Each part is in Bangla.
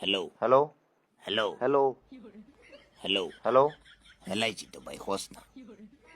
Hello hello hello hello hello hello হেলাইছি তো ভাই খোস না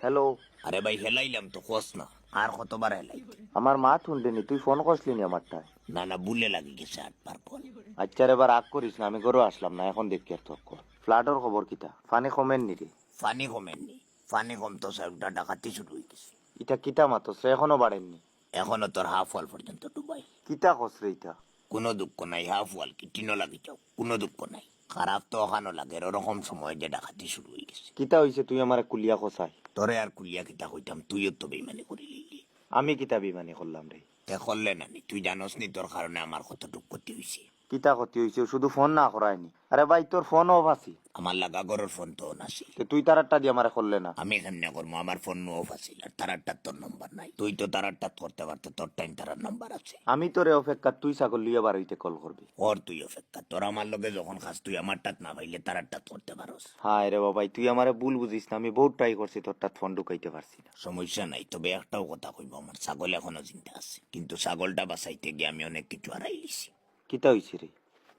হ্যালো আরে ভাই হেলাইলাম তো খোস না আর কতবার হেলাই আমার মা শুনলেনি তুই ফোন করসলি নি আমারটায় না না বুলে লাগি গেছে আটবার কল আচ্ছা এবার রাগ করিস না আমি ঘরে আসলাম না এখন দেখি আর তোর কর ফ্লাডর খবর কিতা ফানি কমেন নি রে ফানি কমেননি ফানি কম তো সাহেবটা ডাকাতি শুরু হয়ে গেছে ইটা কিতা মাতো সে এখনও বাড়েননি এখনও তোর হাফ ওয়াল পর্যন্ত ডুবাই কিতা কসরে ইটা কোনো দুঃখ নাই হাফ ওয়াল কি টিনো লাগি যাও কোনো দুঃখ নাই খারাপ তো ওখানো লাগে ওরকম সময় যে ডাকাতি শুরু হয়ে গেছে কিতা হইছে তুই আমার কুলিয়া কষাই তোরে আর কুলিয়া কিতা কইতাম তুইও তো বেইমানি করে লিলি আমি কিতা বেইমানি করলাম রে তে করলে না তুই জানোস নি তোর কারণে আমার কতটুকু ক্ষতি হয়েছে কিতা ক্ষতি হইছে? শুধু ফোন না করায়নি। আরে ভাই তোর ফোন অফ আছি। আমার লাগা ঘরের ফোন তো নাসি তুই তারারটা দিয়ে আমারে করলে না? আমি কেমনে করব আমার ফোন অফ আছিল আর তারারটার তোর নম্বর নাই। তুই তো তারারটা করতে পারতো তোর টাইম তারার নাম্বার আছে। আমি তোরে অপেক্ষা তুই ছাগল লিয়ে বাড়িতে কল করবি। ওর তুই অপেক্ষা তোর আমার লগে যখন খাস তুই আমার টাত না পাইলে তারারটা করতে পারোস। হায় রে বাবাই তুই আমারে ভুল বুঝিস না। আমি বহুত ট্রাই করছি তোরটা ফোন ঢুকাইতে পারছি না। সমস্যা নাই তবে একটাও কথা কইব আমার ছাগল এখনও চিন্তা আছে। কিন্তু ছাগলটা বাঁচাইতে গিয়ে আমি অনেক কিছু হারাই লিছি কিতা হইছে রে?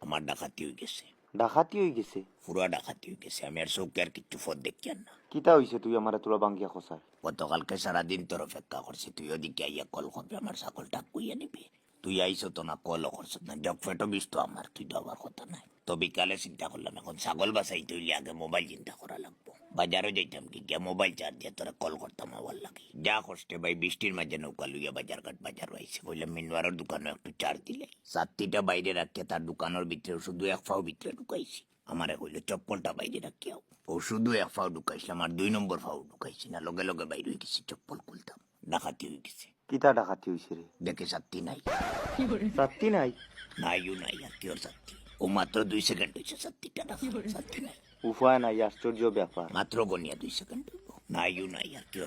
আমার ডাকাতি হয়ে গেছে। ডাকাতি হয়ে গেছে? পুরা ডাকাতি হয়ে গেছে। আমি আর চৌকে আর কিচ্ছু ফোন দেখি না। কিতা হইছে তুই আমারে তোরা বাঙ্গিয়া খসায়? গতকালকে সারাদিন তোর অপেক্ষা করছি। তুই ওদিকে আইয়া কল করবি আমার ছাগলটা কুইয়া নিবি। তুই আইসো তো না কলও করছ না। জব ফেটো বিষ তো আমার তুই দেওয়ার কথা নাই। তো বিকালে চিন্তা করলাম এখন ছাগল বাসাইতে হইলে আগে মোবাইল চিন্তা করা লাগবো। বাজারও যাইতাম কি? গিয়া মোবাইল চার্জ দিয়ে তোরা কল করতাম আমার লাগে। যা কষ্টে ভাই বৃষ্টির মাঝে নৌকা লইয়া বাজার ঘাট বাজার আইসে বললাম মিনওয়ারের দোকানে একটু চার্জ দিলে? সাতটিটা বাইরে রাখিয়া তার দোকানের ভিতরে শুধু এক ফাও ভিতরে ঢুকাইছি। আমারে কইলে চপ্পলটা বাইরে রাখিয়াও ও শুধু এক ফাও ঢুকাইছিলাম আর দুই নম্বর ফাও ঢুকাইছি না লগে লগে বাইরে হয়ে গেছি চপ্পল খুলতাম ডাকাতি হয়ে গেছে। কিতা ডাকাতি হইছে রে? দেখে সাত্তি নাই। সত্যি নাই? নাইও নাই আর কি ওর সাত্তি ও মাত্র দুই সেকেন্ড হয়েছে সাত্তিটা ডাকা সাত্তি নাই। উপায় নাই আশ্চর্য ব্যাপার মাত্র গনিয়া দুই সেকেন্ড নাইও নাই আর কি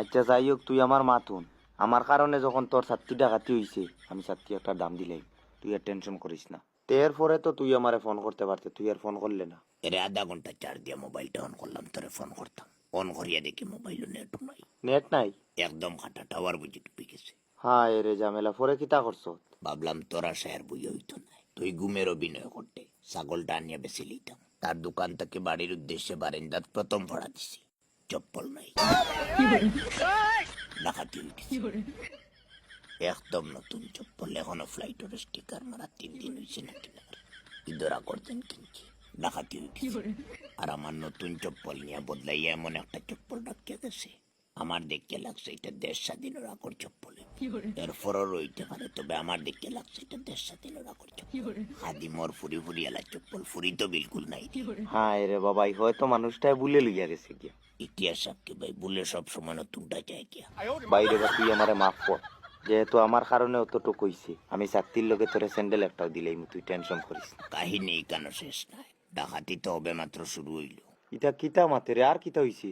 আচ্ছা যাই হোক তুই আমার মাতুন আমার কারণে যখন তোর সাতটি ডাকাতি হইছে আমি সাতটি একটা দাম দিলাই তুই আর টেনশন করিস না তো এরপরে তো তুই আমারে ফোন করতে পারতে তুই আর ফোন করলে না এর আধা ঘণ্টা চার্জ দিয়ে মোবাইলটা অন করলাম তোরে ফোন করতাম অন করিয়া দেখি মোবাইল নেট নাই নেট নাই একদম খাটা টাওয়ার বুঝি ডুবে গেছে হ্যাঁ এরে ঝামেলা পরে কিতা করছ ভাবলাম তোরা শেয়ার বই হইতো না তুই ঘুমের অভিনয় করতে ছাগলটা আনিয়া বেশি লিতাম তার দোকান থেকে বাড়ির উদ্দেশ্যে বারেন্দার প্রথম ভাড়া দিছি। চপ্পল নাই। ডাকাতি একদম নতুন চপ্পল, এখনও ফ্লাইটের স্টিকার মারা তিন দিন হয়েছে না। কিনার ইদরা করতেন কিনছি। ডাকাতি হয়ে আর আমার নতুন চপ্পল নিয়ে বদলাইয়া এমন একটা চপ্পল ডাকিয়া গেছে। আমার দেখতে লাগছে এটা দেশ স্বাধীনের আকর চপ্পল। এরপরও রইতে পারে তবে আমার দেখতে লাগছে এটা দেশ স্বাধীনের আকর চপ্পল। হাদি মোর ফুরি ফুরি এলা চপ্পল ফুরি তো বিলকুল নাই। হ্যাঁ এরে বাবাই হয়তো মানুষটাই ভুলে লইয়া গেছে গিয়া। ইতিহাস সাক্ষী ভাই বলে সব সময় নতুনটা চাই গিয়া। বাইরে বা তুই আমারে মাফ কর। যেহেতু আমার কারণে অতটুকু হইছে আমি চাকরির লগে তোরে স্যান্ডেল একটাও দিলেই তুই টেনশন করিস কাহিনী কেন শেষ নাই? ডাকাতি তো হবে মাত্র শুরু হইল। ইটা কিতা মাতে রে আর কিতা হইছে?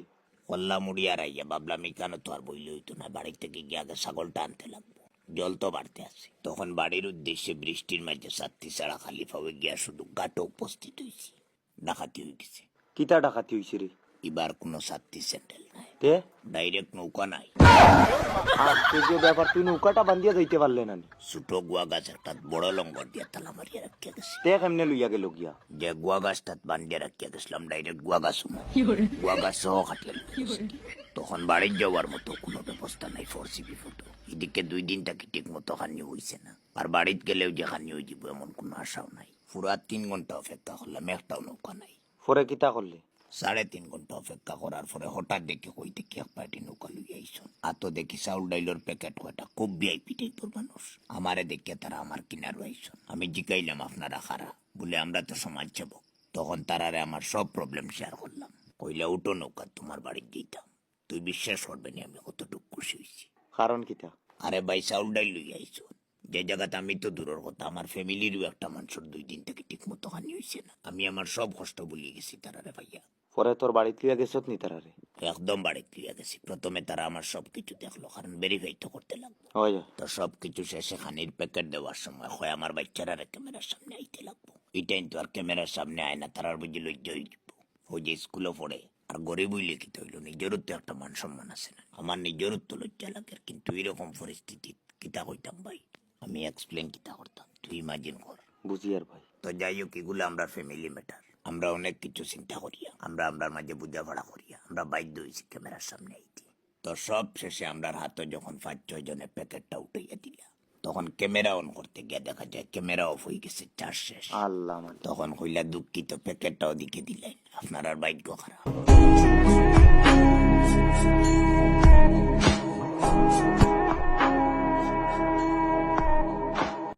কল্লা মুড়িয়ার আইয়া বাবলা এখানে তো আর বইলে হইতো না বাড়ি থেকে গিয়ে আগে ছাগলটা আনতে লাগবো জল তো বাড়তে আসে তখন বাড়ির উদ্দেশ্যে বৃষ্টির মাঝে সাতটি ছাড়া খালি পাবে গিয়া শুধু গাটো উপস্থিত হয়েছি ডাকাতি হয়ে গেছে কিতা ডাকাতি হয়েছে রে এবার কোনো সাতটি স্যান্ডেল নাই। তে ডাইরেক্ট নৌকা নাই। আশ্চর্য ব্যাপার তুই নৌকাটা বান্ধিয়া যাইতে পারলে না নি। ছোট গুয়া গাছ একটা বড় লঙ্গর দিয়া তালা মারিয়া রাখিয়া গেছে। তে কেমনে লইয়া গেল গিয়া। যে গুয়া গাছটা বান্ধিয়া রাখিয়া গেছিলাম ডাইরেক্ট গুয়া গাছ গুয়া গাছ সহ খাটিয়ে তখন বাড়ির যাওয়ার মতো কোনো ব্যবস্থা নাই ফোর সিবি ফটো এদিকে দুই দিন থাকি ঠিক মতো খানি হইছে না। আর বাড়িতে গেলেও যে খানি হয়ে যাব এমন কোনো আশাও নাই। পুরা তিন ঘণ্টা অপেক্ষা করলাম একটাও নৌকা নাই। পরে কিতা করলে? সাড়ে তিন ঘণ্টা অপেক্ষা করার পরে হঠাৎ দেখি কই দেখি এক পার্টি নৌকা লুই আইসন। আর তো দেখি চাউল ডাইলর প্যাকেট কয়টা? খুব ভিআইপি টাইপের মানুষ। আমারে দেখে তারা আমার কিনারও আইসন। আমি জিকাইলাম আপনারা খারা? বলে আমরা তো সমাজ সেবক। তখন তারারে আমার সব প্রবলেম শেয়ার করলাম। কইলে উঠো নৌকা তোমার বাড়ি দিতাম তুই বিশ্বাস করবে না আমি কতটুকু খুশি হয়েছি কারণ কিতা আরে ভাই চাউল ডাইল লুই আইসন। যে জায়গাতে আমি তো দূরের কথা আমার ফ্যামিলিরও একটা মানুষের দুই দিন থেকে ঠিক মতো হানি হয়েছে না। আমি আমার সব কষ্ট ভুলিয়ে গেছি তারারে ভাইয়া। পরে তোর বাড়িতে লিয়া গেছত নি তারারে একদম বাড়ি ক্লিয়া গেছি। প্রথমে তারা আমার সবকিছু দেখল কারণ ভেরিফাই তো করতে লাগল। তো সবকিছু শেষে খানির প্যাকেট দেওয়ার সময় হয় আমার বাচ্চারা ক্যামেরার সামনে আইতে লাগবো। এটাই তো আর ক্যামেরার সামনে আয় না তারার বুঝি লজ্জা হয়ে যাব। ওই যে স্কুলে পড়ে আর গরিব হইলে কি হইল নিজেরও তো একটা মান সম্মান আছে না। আমার নিজেরও তো লজ্জা লাগে কিন্তু এরকম পরিস্থিতি কিতা কইতাম ভাই? আমি এক্সপ্লেন কিতা করতাম তুই ইমাজিন কর। বুঝি আর ভাই। তো তো যাই হোক এগুলো আমরা ফ্যামিলি ম্যাটার আমরা অনেক কিছু চিন্তা করি আমরা আমরার মাঝে বুঝা ভাড়া করিয়া আমরা বাধ্য হয়েছি ক্যামেরার সামনে আইতে। তো সব শেষে আমরার হাতে যখন পাঁচ ছয় জনের প্যাকেটটা উঠাইয়া দিয়া তখন ক্যামেরা অন করতে গিয়ে দেখা যায় ক্যামেরা অফ হয়ে গেছে চার শেষ। আল্লাহ মানে। তখন হইলা দুঃখিত প্যাকেটটাও দিকে দিলে আপনার আর ভাগ্য খারাপ।